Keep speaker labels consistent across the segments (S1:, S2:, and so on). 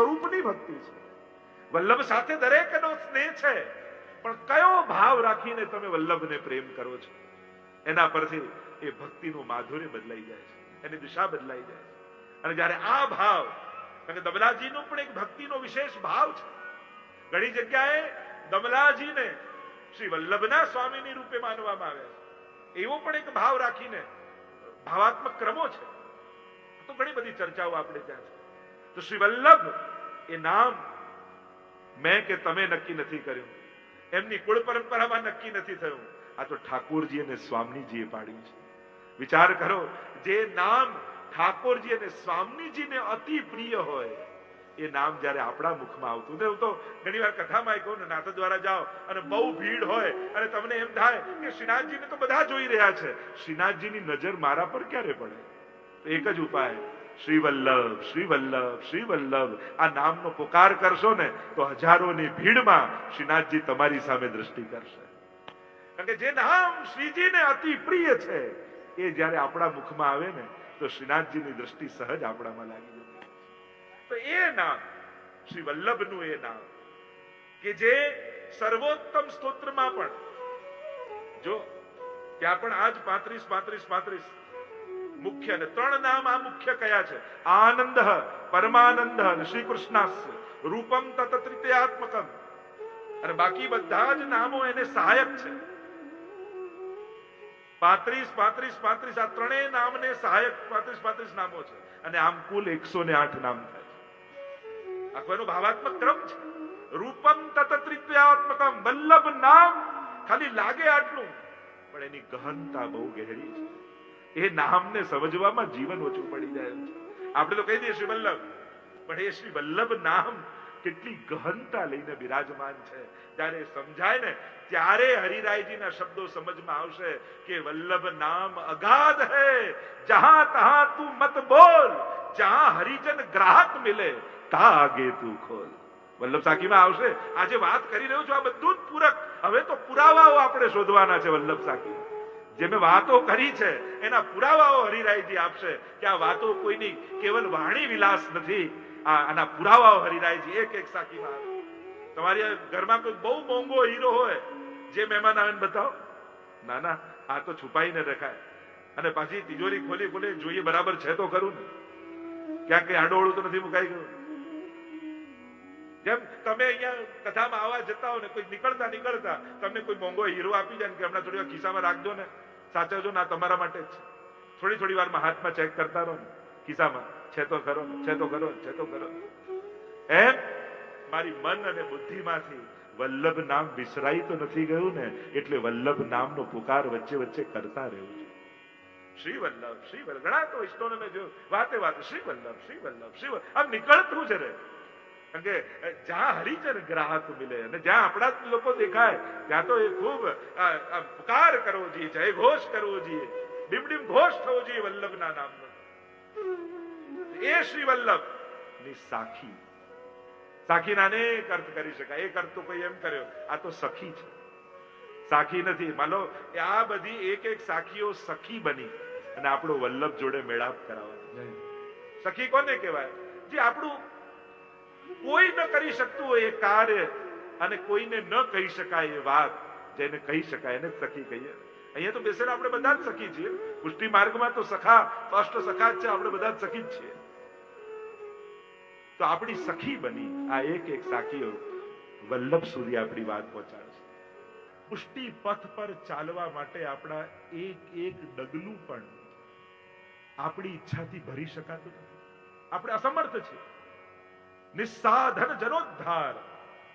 S1: સ્વરૂપની ભક્તિ છે. વલ્લભ સાથે દરેકનો સ્નેહ છે. પણ કયો ભાવ રાખીને તમે વલ્લભને પ્રેમ કરો છો? એના પરથી એ ભક્તિનું માધુર્ય બદલાઈ જાય છે. એની દિશા બદલાઈ જાય છે. અને જ્યારે આ ભાવ કારણ દમલાજીનો પણ એક ભક્તિનો વિશેષ ભાવ છે. ઘણી જગ્યાએ દમલાજીને શ્રી વલ્લભના સ્વામીની રૂપે માનવામાં આવે છે. એવો પણ એક ભાવ રાખીને ભાવાત્મક ક્રમો છે. તો ઘણી બધી ચર્ચાઓ આપણે ત્યાં છે. તો શ્રી વલ્લભ એ નામ મેં કે તમે નક્કી નથી કર્યું. એમની કુળ પરંપરામાં નક્કી નથી થયું. આ તો ઠાકોરજી અને સ્વામીજીએ પાડ્યું છે. વિચાર કરો, જે નામ ઠાકોરજી અને સ્વામીજીને અતિ પ્રિય હોય, એ નામ જ્યારે આપણા મુખમાં આવતું. ને હું તો ઘણી વાર કથામાં કહું ને નાથ દ્વારા જાઓ અને બહુ ભીડ હોય અને તમને એમ થાય કે શ્રીનાથજીને તો બધા જોઈ રહ્યા છે. શ્રીનાથજીની નજર મારા પર ક્યારે પડે? એક જ ઉપાય. શ્રી વલ્લભ શ્રી વલ્લભ શ્રી વલ્લભ આ નામનો પુકાર કરશો ને, તો હજારોની ભીડમાં શ્રીનાથજી તમારી સામે દ્રષ્ટિ કરશે. કારણ કે જે નામ શ્રીજીને અતિ પ્રિય છે, એ જ્યારે આપણા મુખમાં આવે ને, તો શ્રીનાથજીની દ્રષ્ટિ સહજ આપણામાં લાગી જાય તો એ નામ શ્રી વલ્લભનું એ નામ, કે જે સર્વોત્તમ સ્તોત્રમાં પણ, જો ત્યાં પણ આજ પાંત્રીસ પાંત્રીસ પાંત્રીસ મુખ્ય ને ત્રણ નામ આ મુખ્ય કયા છે? આનંદ, પરમાનંદ શ્રી કૃષ્ણાસ રૂપમ તત તૃતીયાત્મકમ અને બાકી બધા જ નામો એને સહાયક છે. પાંત્રીસ પાંત્રીસ પાંત્રીસ આ ત્રણેય નામને સહાયક પાંત્રીસ પાંત્રીસ નામો છે. અને આમ કુલ એકસો ને આઠ નામ થાય છે. આખો એનો ભાવાત્મક ક્રમ છે. રૂપમ તત આત્મકમ. વલ્લભ નામ. ખાલી લાગે આટલું. પણ એની ગહનતા બહુ ગહેરી છે. એ નામને સમજવામાં જીવન ઓછું પડી જાય આપણે તો કહી દઈએ શ્રી વલ્લભ, પણ એ શ્રી વલ્લભ નામ કેટલી ગહનતા લઈને બિરાજમાન છે. ત્યારે સમજાય ને, ત્યારે હરિરાયજીના શબ્દો સમજમાં આવશે કે વલ્લભ નામ અગાધ હૈ, જહાં તહાં તું મત બોલ, જહાં હરિજન ગ્રાહક મિલે તા આગે તું ખોલ. વલ્લભ સાકીમાં આવશે, આજે વાત કરી રહ્યો છું આ બધું જ પૂરક. હવે તો પુરાવાઓ આપણે શોધવાના છે વલ્લભ સાખી. જે મેં વાતો કરી છે, એના પુરાવાઓ હરિરાયજી આપશે કે આ વાતો કોઈની કેવલ વાણી વિલાસ નથી. આ આના પુરાવાઓ હરિરાયજી એક એક સાખીમાં આવે તમારી ઘરમાં કોઈ બહુ મોંઘો હીરો હોય, જે મહેમાન આવે ને બતાવો. ના ના, આ તો છુપાઈને રખાય. અને પાછી તિજોરી ખોલી ખોલી જોઈએ, બરાબર છે તો ખરું ને. ક્યાંક કઈ આડોળું તો નથી મુકાઈ ગયું? જેમ તમે અહીંયા કથામાં આવવા જતા હો ને, કોઈ નીકળતા નીકળતા, તમને કોઈ મોંઘો હીરો આપી જાય ને કે હમણાં થોડી ખિસ્સામાં રાખજો ને. સાચવજો ના તમારા માટે જ થોડી થોડી વારમાં હાથમાં ચેક કરતા રહો ને, ખિસ્સામાં. છે તો ખરો છે તો ખરો છે તો ખરો એમ? મારી મન અને બુદ્ધિમાંથી વલ્લભ નામ વિસરાઈ તો નથી ગયું ને, એટલે વલ્લભ નામનો પુકાર વચ્ચે વચ્ચે કરતા રહેવું છે. શ્રી વલ્લભ શ્રી વલ્લભ ઘણા તો ઇષ્ટોને મેં જોયું. વાતે વાતે, શ્રી વલ્લભ શ્રી વલ્લભ શ્રી વલ્લભ. આમ નીકળતું છે રે કે જ્યાં હરિચર ગ્રાહક મિલે અને જ્યાં આપણા જ લોકો દેખાય ત્યાં તો એ ખૂબ પુકાર કરવો જોઈએ જય ઘોષ કરવો જોઈએ. ડીમ ડીમ ઘોષ થવો જોઈએ વલ્લભના નામનો. એ શ્રી વલ્લભ. ની સાખી. સાખીના અનેક અર્થ કરી શકાય. એક અર્થ તો કોઈ એમ કર્યો આ તો સખી છે. સાખી નથી. માનો કે આ બધી એક એક સાખીઓ સખી બની અને આપણો વલ્લભ જોડે મેળાપ કરાવે સખી કોને કહેવાય? જે આપણું કોઈ ન કરી શકતું હોય એ કાર્ય અને કોઈને ન કહી શકાય એ વાત જેને કહી શકાય એને સખી કહીએ. અહીંયા તો બેસેલા આપણે બધા જ સખી છીએ. પુષ્ટિ માર્ગમાં તો સખા અષ્ટ સખા જ છે, આપણે બધા જ સખી જ છીએ. તો આપણી સખી બની આ એક એક સાખીઓ વલ્લભ સુધી આપણી વાત પહોંચાડશે. પુષ્ટિ પથ પર ચાલવા માટે આપણા એક એક ડગલું પણ આપણી ઈચ્છાથી ભરી શકાતું નથી. આપણે અસમર્થ છીએ. નિસ્સાધન જનોદ્ધાર.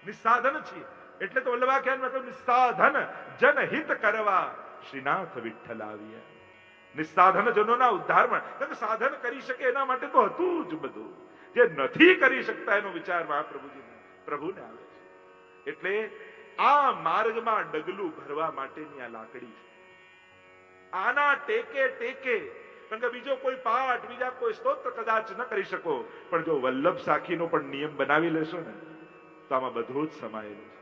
S1: નિસ્સાધન છીએ. એટલે તો વલ્લભાખ્યાન મતલબ નિસ્સાધન જનહિત કરવા. શ્રીનાથ વિઠ્ઠલ આવ્યા નિસ્સાધન જનોના ઉદ્ધારમાં કારણ સાધન કરી શકે એના માટે તો હતું જ બધું. જે નથી કરી શકતા એનો વિચાર મહાપ્રભુજી પ્રભુને આવે છે. એટલે આ માર્ગમાં ડગલું ભરવા માટેની આ લાકડી છે. આના ટેકે ટેકે કારણ કે બીજો કોઈ પાઠ, બીજા કોઈ સ્તોત્ર કદાચ ન કરી શકો. પણ જો વલ્લભ સાખીનો પણ નિયમ બનાવી લેશો ને, તો આમાં બધું જ સમાયેલું છે.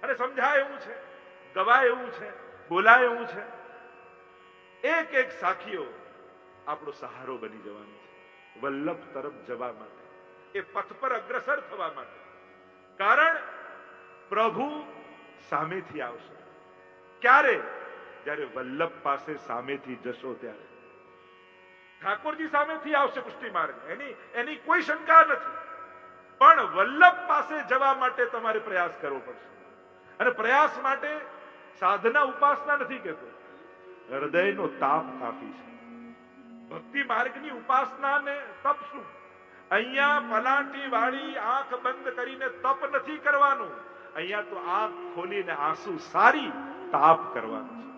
S1: અને સમજાય એવું છે, ગવાય એવું છે, બોલાય એવું છે. એક એક સાખીઓ આપણો સહારો બની જવાનો છે. વલ્લભ તરફ જવા માટે. એ પથ પર અગ્રસર થવા માટે. કારણ પ્રભુ સામેથી આવશે. ક્યારે? જ્યારે વલ્લભ પાસે સામેથી જશો ત્યારે. ઠાકોરજી સામેથી આવશે પુષ્ટિ માર્ગ એની એની કોઈ શંકા નથી. પણ વલ્લભ પાસે જવા માટે તમારે પ્રયાસ કરવો પડશે. અને પ્રયાસ માટે સાધના ઉપાસના નથી કહેતો. હૃદયનો તાપ કાફી છે. ભક્તિ માર્ગની ઉપાસના ને તપ શું? અહીંયા પલાટી વાળી આંખ બંધ કરીને તપ નથી કરવાનું. અહીંયા તો આંખ ખોલીને આંસુ સારી તાપ કરવાનું છે.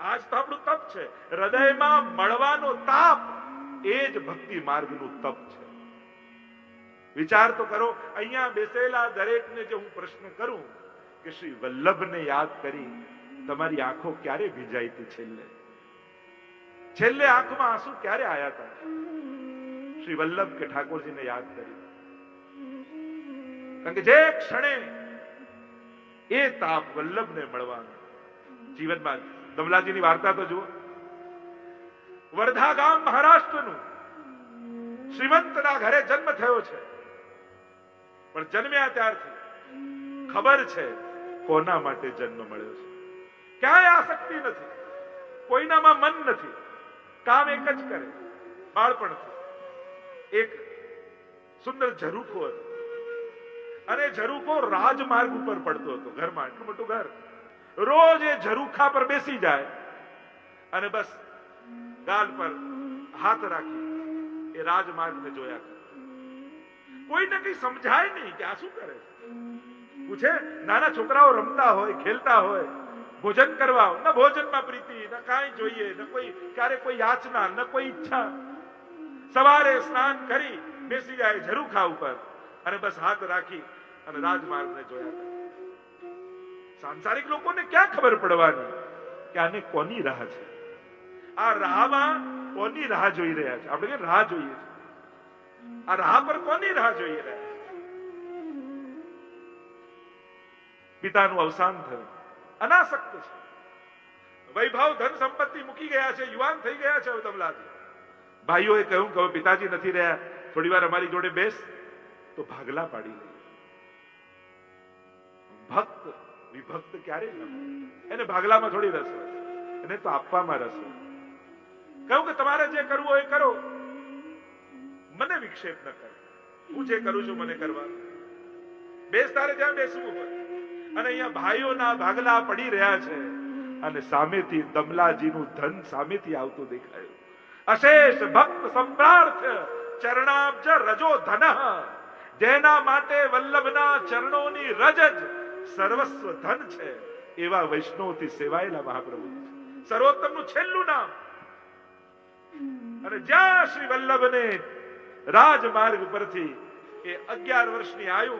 S1: આજ તો આપણું તપ છે. હૃદયમાં મળવાનો તાપ એ જ ભક્તિ માર્ગનું તપ છે. વિચાર તો કરો, અહીંયા બેસેલા દરેકને જે હું પ્રશ્ન કરું કે શ્રી વલ્લભને યાદ કરી તમારી આંખો ક્યારે ભીંજાઈ હતી છેલ્લે? છેલ્લે આંખમાં આંસુ ક્યારે આયા હતા શ્રી વલ્લભ કે ઠાકોરજીને યાદ કરી. કારણ કે જે ક્ષણે એ તાપ વલ્લભને મળવાનો, જીવનમાં દમલાજીની વાર્તા તો જુઓ. વર્ધા ગામ મહારાષ્ટ્રનું શ્રીમંતના ઘરે જન્મ થયો છે. પણ જન્મ્યા ત્યારથી ખબર છે કોના માટે જન્મ મળ્યો છે. ક્યાંય આસક્તિ નથી. કોઈનામાં મન નથી. કામ એક જ કરે. બાળપણથી એક સુંદર ઝરૂખો હતો. અને ઝરૂખો રાજમાર્ગ ઉપર પડતો હતો. ઘરમાં એટલું મોટું ઘર. રોજ એ ઝરૂખા પર બેસી જાય અને બસ ગાલ પર હાથ રાખી એ રાજમાર્ગને જોયા કોઈને કઈ સમજાય નહીં કે આ શું કરે પૂછે, નાના છોકરાઓ રમતા હોય, ખેલતા હોય, ભોજન કરવા ન ભોજનમાં પ્રીતિ, ન કાંઈ જોઈએ, ન કોઈ, ક્યારે કોઈ યાચના, ન કોઈ ઈચ્છા. સવારે સ્નાન કરી બેસી જાય ઝરૂખા ઉપર અને બસ હાથ રાખી અને રાજમાર્ગને જોયા કરે. સાંસારિક લોકોને ક્યાં ખબર પડવાની કે આને કોની રાહ છે? આ રાહમાં કોની રાહ જોઈ રહ્યા છે? આપણે રાહ જોઈએ છે? આ રાહ પર કોની રાહ જોઈ રહ્યા પિતાનું અવસાન થયું. અનાસક્ત છે. વૈભવ ધન સંપત્તિ મૂકી ગયા છે. યુવાન થઈ ગયા છે હવે ભાઈઓએ કહ્યું કે પિતાજી નથી રહ્યા. થોડી વાર અમારી જોડે બેસ. તો ભાગલા પાડી ભક્ત વિભક્ત ક્યારે એને ભાગલામાં થોડી રસ હોય. એને તો આપવામાં રસ હોય. કહ્યું કે તમારે જે કરવું હોય કરો. મને વિક્ષેપ ન કરો. હું જે કરું છું મને કરવા. બેસ તારે બેસવું હોય. અને અહીંયા ભાઈઓના ભાગલા પડી રહ્યા છે. અને સામેથી દમલાજીનું ધન સામેથી આવતું દેખાયું. અશેષ ભક્ત સંપ્રાર્થ ચરણાબ્જ રજો ધન. જેના માટે વલ્લભના ચરણોની રજ જ સર્વસ્વ ધન છે એવા વૈષ્ણવથી સેવાયેલા મહાપ્રભુ. સર્વોત્તમનું છેલ્લું નામ. અને જ્યાં શ્રી વલ્લભને રાજમાર્ગ પરથી એ અગિયાર વર્ષની આયુ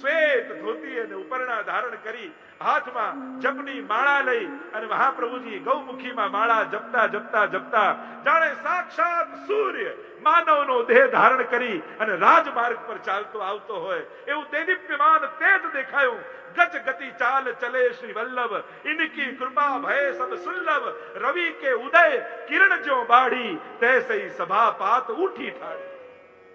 S1: શ્વેત ધોતી અને ઉપરણા ધારણ કરી હાથમાં જપની માળા લઈ અને મહાપ્રભુજી ગૌમુખીમાં માળા જપતા જપતા જપતા જાણે સાક્ષાત સૂર્ય માનવનો દેહ ધારણ કરી અને રાજમાર્ગ પર ચાલતો આવતો હોય એવું દેદીપ્યમાન તેજ દેખાયું. ગજ ગતિ ચાલ ચલે શ્રી વલ્લભ. ઇનકી કૃપા ભય સબ સુલ્લભ રવિ કે ઉદય કિરણ જો બાળી. તૈસઈ સભા પાત ઉઠી ઠાડી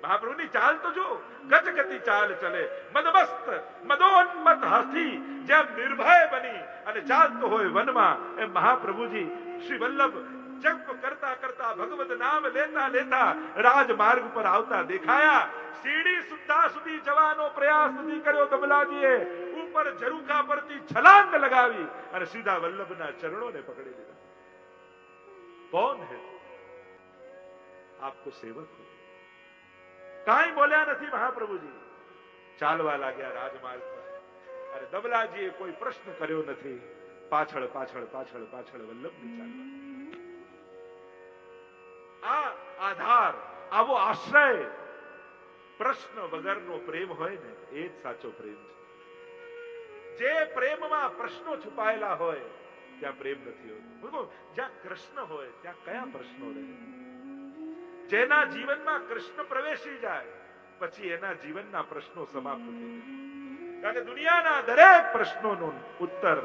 S1: મહાપ્રભુની ચાલ તો જો ગજ ગતિ ચાલ ચલે. મદમસ્ત, મદોન્મત હાથી જેમ નિર્ભય બની અને ચાલતો હોય વનમાં એ મહાપ્રભુજી શ્રી વલ્લભ જપ કરતા કરતા ભગવત નામ લેતા લેતા રાજમાર્ગ પર આવતા દેખાયા. સીડી સુદ્ધા સુધી જવાનો પ્રયાસ નથી કર્યો કમલાજીએ. ઉપર ઝરૂખા પરથી છલાંગ લગાવી અને સીધા વલ્લભના ચરણોને પકડી લીધા. કોણ હે? આપકો સેવક હો. કાંઈ બોલ્યા નથી મહાપ્રભુજી. ચાલવા લાગ્યા રાજમાર્ગ પર. અને દમલાજીએ કોઈ પ્રશ્ન કર્યો નથી. પાછળ પાછળ પાછળ પાછળ વલ્લભની ચાલવા. આ આધાર, આવો આશ્રય. પ્રશ્ન વગરનો પ્રેમ હોય ને, એ જ સાચો પ્રેમ છે. જે પ્રેમમાં પ્રશ્નો છુપાયેલા હોય, ત્યાં પ્રેમ નથી હોતો. જ્યાં કૃષ્ણ હોય, ત્યાં કયા પ્રશ્નો રહે? જેના જીવનમાં કૃષ્ણ પ્રવેશી જાય, પછી એના જીવનના પ્રશ્નો સમાપ્ત થઈ જાય. કારણ કે દુનિયાના દરેક પ્રશ્નોનો ઉત્તર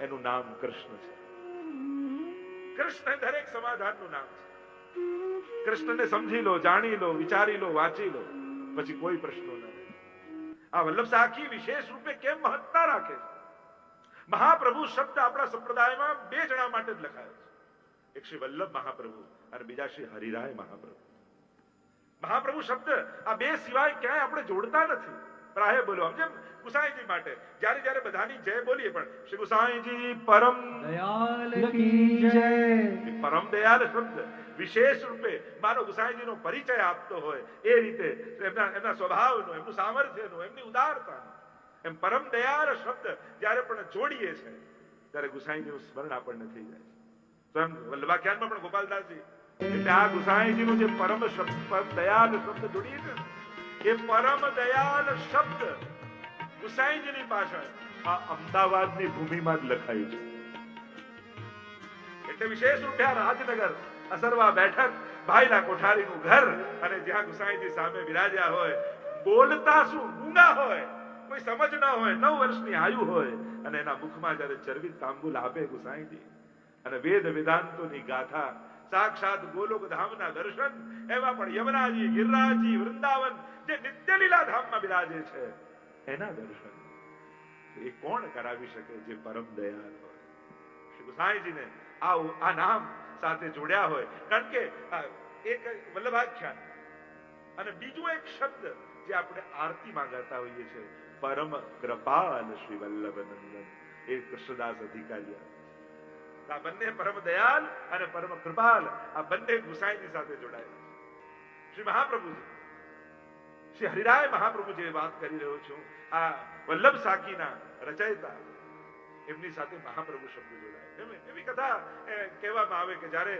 S1: એનું નામ કૃષ્ણ છે. કૃષ્ણ દરેક સમાધાનનું નામ છે. કૃષ્ણને સમજી લો, જાણી લો, વિચારી લો, વાંચી લો, પછી કોઈ પ્રશ્નો ન આ વલ્લભ સાખી વિશેષ રૂપે કેમ મહત્તા રાખે છે? મહાપ્રભુ શબ્દ આપણા સંપ્રદાયમાં બે જણા માટે જ લખાયો છે. એક શ્રી વલ્લભ મહાપ્રભુ. અને બીજા શ્રી હરિરાય મહાપ્રભુ. મહાપ્રભુ શબ્દ આ બે સિવાય ક્યાંય આપણે જોડતા નથી. પ્રાહે બોલો આમ જેમ ગુસાઈજી માટે. જ્યારે જ્યારે બધાની જય બોલીએ પણ શ્રી ગુસાઈજી પરમ
S2: દયાલ કી જય.
S1: પરમ દયાલ શબ્દ વિશેષ રૂપે માનો ગુસાઈજીનો પરિચય આપતો હોય એ રીતે એમના એમના સ્વભાવનો એમનું સામર્થ્યનો એમની ઉદારતાનો એમ પરમ દયાળ શબ્દ જ્યારે પણ જોડીએ છે ત્યારે ગુસાઈજીનું સ્મરણ આપણને થઈ જાય સ્વયં તો એમ વલ્લભાખ્યાનમાં પણ ગોપાલદાસજી એટલે આ ગુસાઈજીનું જે પરમ શબ્દ દયાલ શબ્દ જોડીએ ને, એ પરમ દયાલ શબ્દ ગુસાઈજીની પાછળ આ અમદાવાદની ભૂમિમાં જ લખાયું છે. એટલે વિશેષ રૂપે આ રાજનગર અસરવા બેઠક ભાઈના કોઠારીનું ઘર અને જ્યાં ગુસાઈજી સામે બિરાજ્યા હોય બોલતા શું ગુંગા હોય કોઈ સમજ ના હોય નવ વર્ષની આયુ હોય અને એના મુખમાં જ્યારે ચરબી તાંબુલ આપે ગુસાઈજી અને વેદ વેદાંતોની ગાથા સાક્ષાત ગોલોક ધામના દર્શન, એવા પણ યમરાજી ગિરરાજી વૃંદાવન જે નિત્ય લીલા ધામમાં બિરાજે છે, એના દર્શન. એ કોણ કરાવી શકે જે પરમ દયાળ હોય? શ્રી ગુસાઈજીને આ આ નામ સાથે જોડ્યા હોય. કારણ કે એક વલ્લભાખ્યાન અને બીજું એક શબ્દ જે આપણે આરતીમાં ગાતા હોઈએ છીએ, પરમ કૃપાલ શ્રી વલ્લભ નંદન એ કૃષ્ણદાસ અધિકારી આ બંને પરમ દયાલ અને પરમ કૃપાલ આ બંને ગુસાઈની સાથે જોડાયેલા શ્રી મહાપ્રભુજી, શ્રી હરિરાય મહાપ્રભુ વાત કરી રહ્યો છું. આ વલ્લભ સાકીના રચયિતા, એમની સાથે મહાપ્રભુ શબ્દ જોડાય. એવી કથા કહેવામાં આવે કે જ્યારે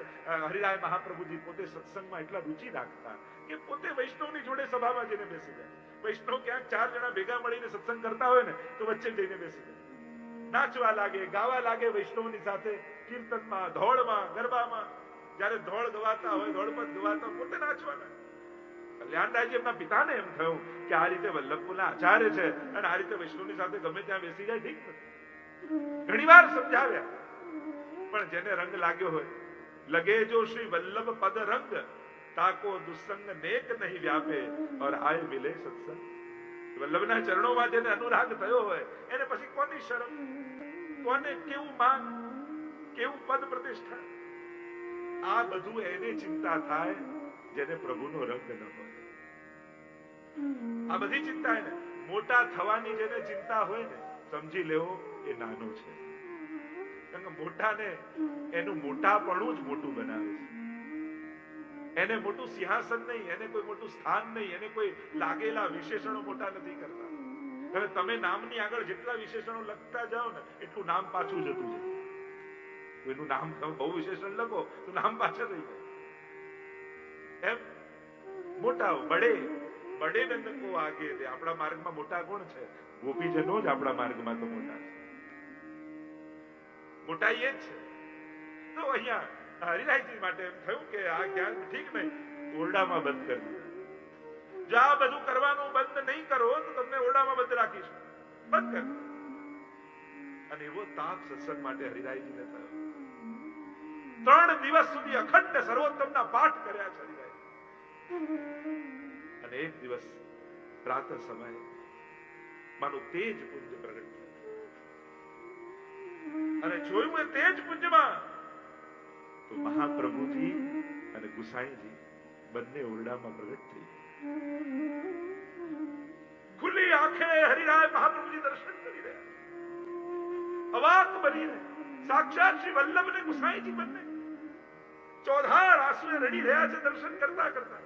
S1: હરિરાય મહાપ્રભુજી પોતે સત્સંગમાં એટલા રુચિ રાખતા કે પોતે વૈષ્ણવની જોડે સભામાં જઈને બેસી જાય. વૈષ્ણવ ક્યાંક ચાર જણા ભેગા મળીને સત્સંગ કરતા હોય ને, તો વચ્ચે જઈને બેસી જાય. નાચવા લાગે ગાવા લાગે વૈષ્ણવની સાથે કીર્તનમાં ધોળમાં ગરબામાં. જ્યારે ધોળ ધોવાતા હોય ધોળપદ ગવાતા હોય, પોતે નાચવા કલ્યાણરાયજી એમના પિતાને એમ થયું કે આ રીતે વલ્લભપુરના આચાર્ય છે અને આ રીતે વૈષ્ણવની સાથે ગમે ત્યાં બેસી જાય ઠીક ઘણી વાર સમજાવ્યા. પણ જેને રંગ લાગ્યો હોય લગે જો શ્રી વલ્લભ પદ રંગ તાકો દુસંગ નેક નહીં વ્યાપે ઓર આય મિલે સત્સંગ. વલ્લભના ચરણોમાં જેને અનુરાગ થયો હોય, એને પછી કોની શરમ? કોને કેવું માન? કેવું પદ પ્રતિષ્ઠા? આ બધું એને ચિંતા થાય જેને પ્રભુનો રંગ ન હોય. આ બધી ચિંતા એને મોટા થવાની જેને ચિંતા હોય ને, સમજી લેવો, એ નાનો છે. કારણ કે મોટાને એનું મોટાપણું જ મોટું બનાવે છે. એને મોટું સિંહાસન નહીં, એને કોઈ મોટું સ્થાન નહીં, એને કોઈ લાગેલા વિશેષણો મોટા નથી કરતા. હવે તમે નામની આગળ જેટલા વિશેષણો લખતા જાઓ ને, એટલું નામ પાછું જતું જાય. કોઈનું નામ તમે બહુ વિશેષણ લખો, તો નામ પાછળ રહી જાય. એમ? મોટા બડે બડે નંદકો આગે દે. આપણા માર્ગમાં મોટા કોણ છે? ગોપીજનો જ આપણા માર્ગમાં તો મોટા છે. મોટા એ જ છે. તો અહીંયા હરિરાયજી માટે એમ થયું કે આ જ્ઞાન ઠીક નહીં, ઓરડામાં બંધ કરી જો આ બધું કરવાનું બંધ નહીં કરો, તો તમને ઓરડામાં બંધ રાખીશું. બંધ કર અને એવો તાપ સત્સંગ માટે હરિરાયજીને થયો. ત્રણ દિવસ સુધી અખંડ સર્વોત્તમના પાઠ કર્યા છે હરિરાય અને એક દિવસ પ્રાતઃ સમયે માનું તેજ પુંજ પ્રગટ અને જોયું એ તેજ પુંજમાં તો મહાપ્રભુજી અને ગુસાઈજી બંને ઓરડામાં પ્રગટ થઈ ખુલ્લી આંખે હરિરાય મહાપ્રભુજી દર્શન કરી રહ્યા અવાક બનીને સાક્ષાત શ્રી વલ્લભ ને ગુસાઈજી બંને ચોધાર આંસુએ રડી રહ્યા છે દર્શન કરતા કરતા.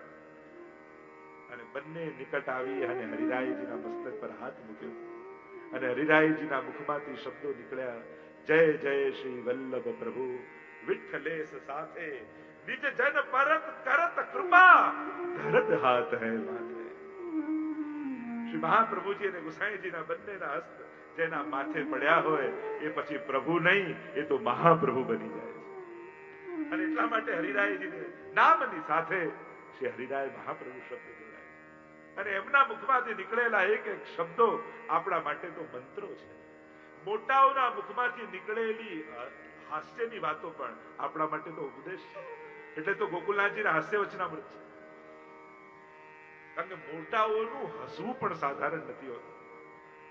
S1: અને બંને નિકટ આવી અને હરિરાયજીના મસ્તક પર હાથ મૂક્યો. અને હરિરાયજીના મુખમાંથી શબ્દો નીકળ્યા, જય જય શ્રી વલ્લભ પ્રભુ વિઠ્ઠલેશ સાથે નિજ જન પરત કરત કૃપા ધરત હાથ હે માથે શ્રી મહાપ્રભુજી અને ગુસાઈજીના બંનેના હસ્ત જેના માથે પડ્યા હોય એ પછી પ્રભુ નહીં એ તો મહાપ્રભુ બની જાય અને એટલા માટે હરિરાયજીને નામની સાથે શ્રી હરિરાય મહાપ્રભુ શબ્દ જોડાય અને એમના મુખમાંથી નીકળેલા એક એક શબ્દો આપણા માટે તો મંત્રો છે. મોટાઓના મુખમાંથી નીકળેલી હાસ્યની વાતો પણ આપણા માટે તો ઉપદેશ એટલે તો ગોકુલનાથજીના હાસ્ય વચનામૃત છે. કારણ કે મોટાઓનું હસવું પણ સાધારણ નથી હોતું.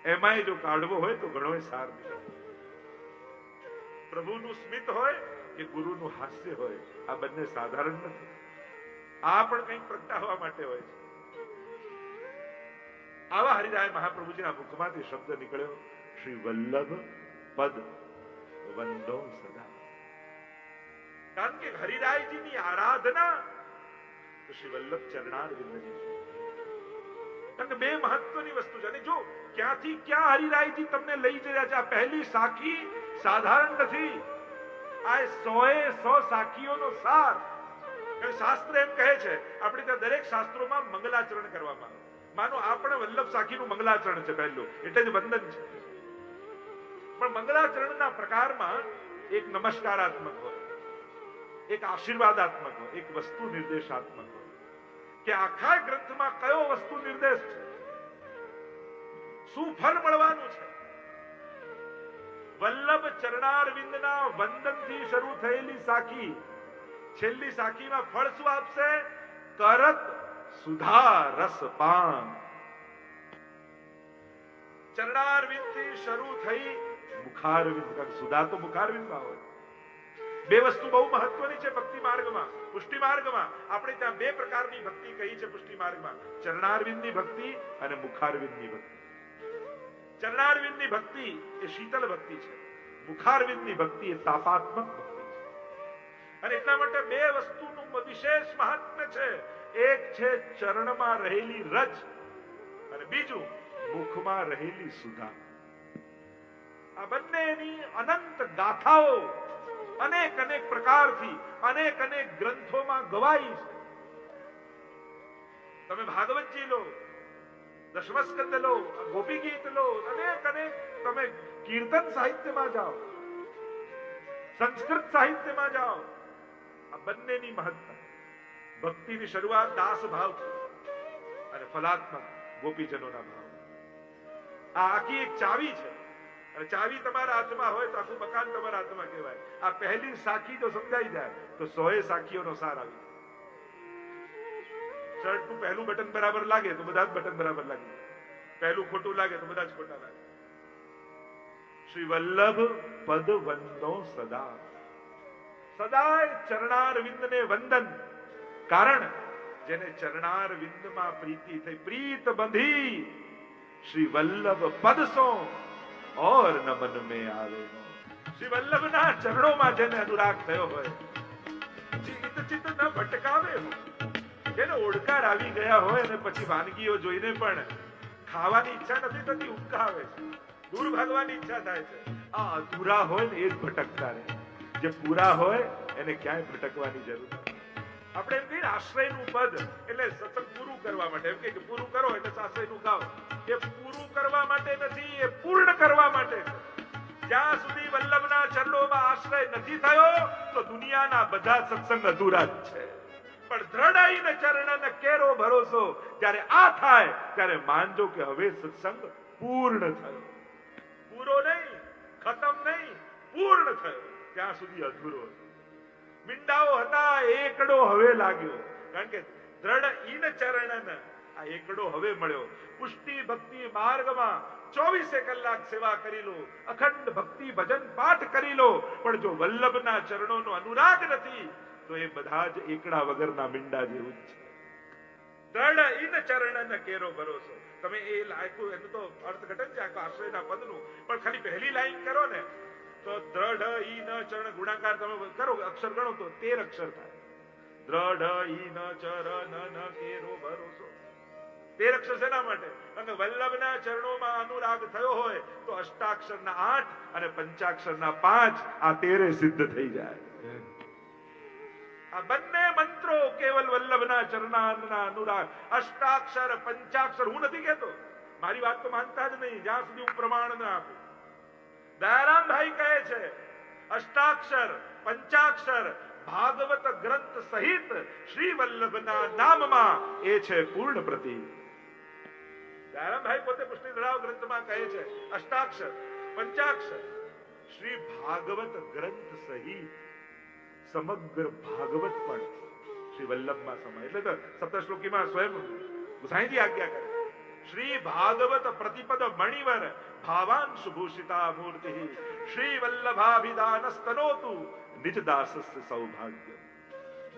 S1: એમાંય જો કાઢવો હોય તો ઘણો સાર નીકળે પ્રભુનું સ્મિત હોય કે ગુરુનું હાસ્ય હોય, આ બંને સાધારણ નથી. આ પણ કંઈક પ્રગટાવવા માટે હોય છે. આવા હરિરાય મહાપ્રભુજીના મુખમાંથી શબ્દ નીકળ્યો, શ્રી વલ્લભ પદ વંદો સદા કારણ કે હરિરાયજીની આરાધના શ્રી વલ્લભ કે બે મહત્વની વસ્તુ છે. અને જો ક્યાંથી ક્યાં હરિરાયજી તમને લઈ રહ્યા છે, આ પહેલી સાખી સાધારણ નથી. આ સોએ સો સાખીઓનો સાર. શાસ્ત્ર એમ કહે છે, આપણે ત્યાં દરેક શાસ્ત્રોમાં મંગલાચરણ કરવામાં આવે. માનો, આ પણ વલ્લભ સાખીનું મંગલાચરણ છે પહેલું. એટલે જ વંદન છે. પણ મંગલાચરણના પ્રકારમાં એક નમસ્કારાત્મક હોય, એક આશીર્વાદાત્મક હોય, એક વસ્તુ નિર્દેશાત્મક હોય. કે આખા ગ્રંથમાં કયો વસ્તુ નિર્દેશ છે? શું ફળ મળવાનું છે? વલ્લભ ચરણારવિંદના વંદનથી શરૂ થયેલી સાખી, છેલ્લી સાખીમાં ફળ શું આપશે? કરત, સુધા, રસ, પાન. ચરણારવિંદથી શરૂ થઈ મુખારવિંદ કારણ સુધા તો મુખારવિંદમાં હોય. બે વસ્તુ બહુ મહત્વની છે ભક્તિ માર્ગમાં. પુષ્ટિ માર્ગમાં. આપણે ત્યાં બે પ્રકારની ભક્તિ કહી છે પુષ્ટિ માર્ગમાં. ચરણારવિંદની ભક્તિ અને મુખારવિંદની ભક્તિ. ચરણારવિંદની ભક્તિ એ શીતલ ભક્તિ છે. મુખારવિંદની ભક્તિ એ તાપાત્મક ભક્તિ છે. અને એટલા માટે બે વસ્તુનું વિશેષ મહાત્મ્ય છે. એક છે ચરણમાં રહેલી રજ અને બીજું મુખમાં રહેલી સુધા. આ બંનેની અનંત ગાથાઓ અનેક અનેક પ્રકારથી, અનેક અનેક ગ્રંથોમાં ગવાઈ છે. તમે ભાગવતજી લો, દશમસ્કંદ લો ગોપી ગીત લો, અનેક અનેક તમે કીર્તન સાહિત્યમાં જાઓ, સંસ્કૃત સાહિત્યમાં જાઓ, આ બંનેની મહત્તા. ભક્તિની શરૂઆત દાસ ભાવ અને ફલાત્મક ગોપીજનોના ભાવ. આ આખી એક ચાવી છે. ચાવી તમારા હાથમાં હોય તો આખું મકાન તમારા હાથમાં કહેવાય. આ પહેલી સાખી જો સમજાઈ જાય, તો સોએ સાખીઓનો સાર આવી શર્ટનું પહેલું બટન બરાબર લાગે તો બધા જ બટન બરાબર લાગે. પહેલું ખોટું લાગે તો બધા જ ખોટા લાગે. શ્રી વલ્લભ પદ વંદો સદા. સદાય ચરણાર ને વંદન. કારણ જેને ચરણાર વિંદમાં પ્રીતિ થઈ, પ્રીત બંધી શ્રી વલ્લભ પદ સો ઓર નમન મે આવે નો. શ્રી વલ્લભના ચરણોમાં જેને અનુરાગ થયો હોય, ચિત્ત ચિત્ત ન ભટકાવે જેને ઓળકાર આવી ગયા હોય અને પછી વાનગીઓ જોઈને પણ ખાવાની ઈચ્છા નથી થતી ઉપકાવે છે. દૂર ભાગવાની ઈચ્છા થાય છે. આ અધૂરા હોય ને એ જ ભટકતા રહે. જે પૂરા હોય એને ક્યાંય ભટકવાની જરૂર નથી. આપણે એમ કહીએ આશ્રયનું પદ એટલે સતત પૂરું કરવા માટે. એમ કે પૂરું કરો એટલે આશ્રયનું ગાવ. એ પૂરું કરવા માટે નથી, એ પૂર્ણ કરવા માટે. જ્યાં સુધી વલ્લભના ચરણોમાં આશ્રય નથી થયો, તો દુનિયાના બધા સત્સંગ અધૂરા જ છે. પણ દ્રઢાઈને ચરણને કેરો ભરોસો, જ્યારે આ થાય, ત્યારે માનજો કે હવે સત્સંગ પૂર્ણ થયો. પૂરો નહીં, ખતમ નહીં, પૂર્ણ થયો. ત્યાં સુધી અધૂરો હતો. મીંડાઓ હતા એકડો હવે લાગ્યો. કારણ કે દ્રઢ ઈન ચરણ આ એકડો હવે મળ્યો. પુષ્ટિ ભક્તિ માર્ગમાં ચોવીસે કલાક સેવા કરી લો, અખંડ ભક્તિ ભજન પાઠ કરી લો. પણ જો વલ્લભના ચરણોનો અનુરાગ નથી, તો એ બધા જ એકડા વગરના મીંડા જેવું જ છે. દ્રઢ ઈન ચરણ કેરો ભરોસો. તમે એ લાયકું, એનું તો અર્થઘટન છે આખો આશ્રયના પદનું. પણ ખાલી પહેલી લાઈન કરો ને તો દ્રઢ ઈન ચરણ ગુણાકાર તમે કરો, અક્ષર ગણો તો તેર અક્ષર થાય. દ્રઢ ઈન ચરણ ન કેરો ભરોસો. તેર અક્ષર શેના માટે? કે વલ્લભના ચરણોમાં અનુરાગ થયો હોય તો અષ્ટાક્ષરના આઠ અને પંચાક્ષરના પાંચ આ તેરે સિદ્ધ થઈ જાય. આ બંને મંત્રો કેવલ વલ્લભના ચરણાના અનુરાગ, અષ્ટાક્ષર, પંચાક્ષર હું નથી કહેતો. મારી વાત તો માનતા જ નહીં. જ્યાં સુધી હું પ્રમાણ ના આપું. દયારામભાઈ કહે છે, અષ્ટાક્ષર, પંચાક્ષર, ભાગવત ગ્રંથ સહિત શ્રી વલ્લભના નામમાં એ છે પૂર્ણ પ્રતિ. દયારામભાઈ પોતે પુષ્ટિ ધરાવ ગ્રંથમાં કહે છે, અષ્ટાક્ષર, પંચાક્ષર, શ્રી ભાગવત ગ્રંથ સહિત સમગ્ર ભાગવત પણ શ્રી વલ્લભમાં સમાય. એટલે તો સપ્તશ્લોકીમાં સ્વયં ગુસાઈજી આજ્ઞા કરે શ્રી ભાગવત પ્રતિપદ મણિવર ભાવાન સુભૂષિતા મૂર્તિ શ્રી વલ્લભાભિદાન સ્તનોતુ નિજ દાસસ્ય સૌભાગ્ય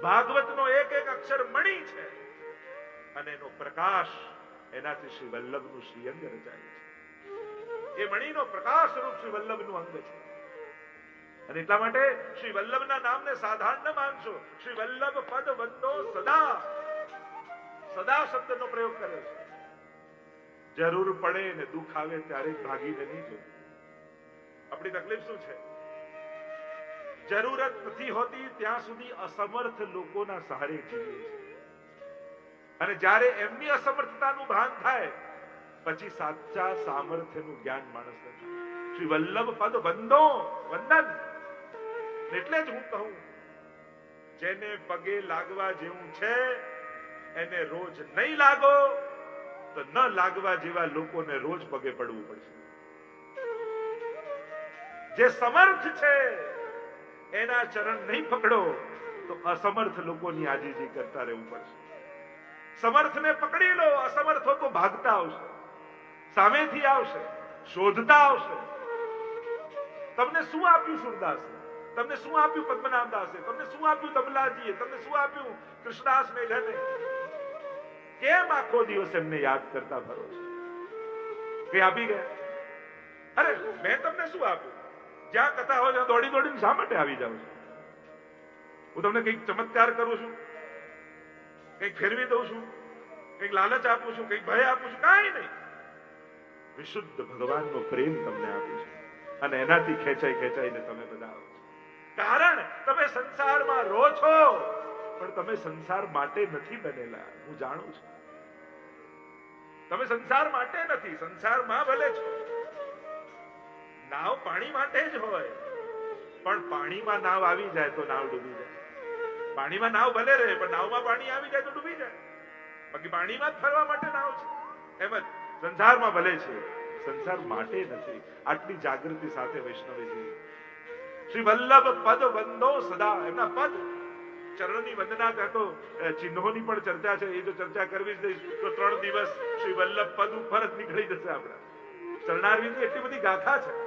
S1: ભાગવતનો એક એક અક્ષર મણિ છે। અને એનો પ્રકાશ એનાથી શ્રી વલ્લભનું શ્રીઅંગ રચાય છે। એ મણીનો પ્રકાશ રૂપ શ્રી વલ્લભનું અંગ છે। અને એટલા માટે શ્રી વલ્લભના નામને સાધારણ ન માનશો શ્રી વલ્લભ પદ વંદો સદા સદા શબ્દનો પ્રયોગ કરે છે। જરૂર પડે ને દુઃખ આવે ત્યારે ભાગીને નહીં જો આપણી તકલીફ શું છે? જરૂરત નથી હોતી ત્યાં સુધી અસમર્થ લોકોના સહારે જીવીએ અને જ્યારે એમની અસમર્થતાનું ભાન થાય, પછી સાચા સામર્થ્યનું જ્ઞાન માણસને શ્રી વલ્લભ પદ વંદો, વંદન. એટલે જ હું કહું, જેને પગે લાગવા જેવું છે, એને રોજ નહીં લાગો ન લાગવા જેવા લોકોને રોજ પગે પડવું પડશે. જે સમર્થ છે, એના ચરણ નહીં પકડો, તો અસમર્થ લોકોની આજીજી કરતા રહેવું પડશે. સમર્થને પકડી લો, અસમર્થો તો ભાગતા આવશે. સામેથી આવશે, શોધતા આવશે. તમને શું આપ્યું સુરદાસે? તમને શું આપ્યું પદ્મનાભ દાસે તમને શું આપ્યું તબલાજીએ? તમને શું આપ્યું કૃષ્ણદાસ મેઘને? કેમ આખો દિવસ એમને યાદ કરતા ફરો છો? કઈ આપી ગયા? અરે, મેં તમને શું આપ્યું? જ્યાં કથા હોય ત્યાં દોડી દોડીને શા માટે આવી જાઉં છું? હું તમને કંઈક ચમત્કાર કરું છું? કંઈક ફેરવી દઉં છું? કંઈક લાલચ આપું છું? કંઈક ભય આપું છું? કાંઈ નહીં. વિશુદ્ધ ભગવાનનો પ્રેમ તમને આપું છું. અને એનાથી ખેંચાઈ ખેંચાઈને તમે બધા આવો છો. કારણ તમે સંસારમાં રહો છો. પણ તમે સંસાર માટે નથી બનેલા. હું જાણું છું. તમે સંસાર માટે નથી, સંસારમાં ભલે છો. નાવ પાણી માટે જ હોય. પણ પાણીમાં નાવ આવી જાય તો નાવ ડૂબી જાય. પાણીમાં નાવ ભલે રહે, પણ નાવમાં પાણી આવી જાય તો ડૂબી જાય. બાકી પાણીમાં જ ફરવા માટે નાવ છે. એમ જ, સંસારમાં ભલે છે, સંસાર માટે નથી. આટલી જાગૃતિ સાથે વૈષ્ણવજી, શ્રી વલ્લભ પદ વંદો સદા, એમના પદ ચરણની વંદના ત્યાં તો ચિહ્નોની પણ ચર્ચા છે, એ જો ચર્ચા કરવી જ દઈશ તો ત્રણ દિવસ શ્રી વલ્લભ પદ ઉપર જ નીકળી જશે આપણા. ચરણારવિંદની એટલી બધી ગાથા છે.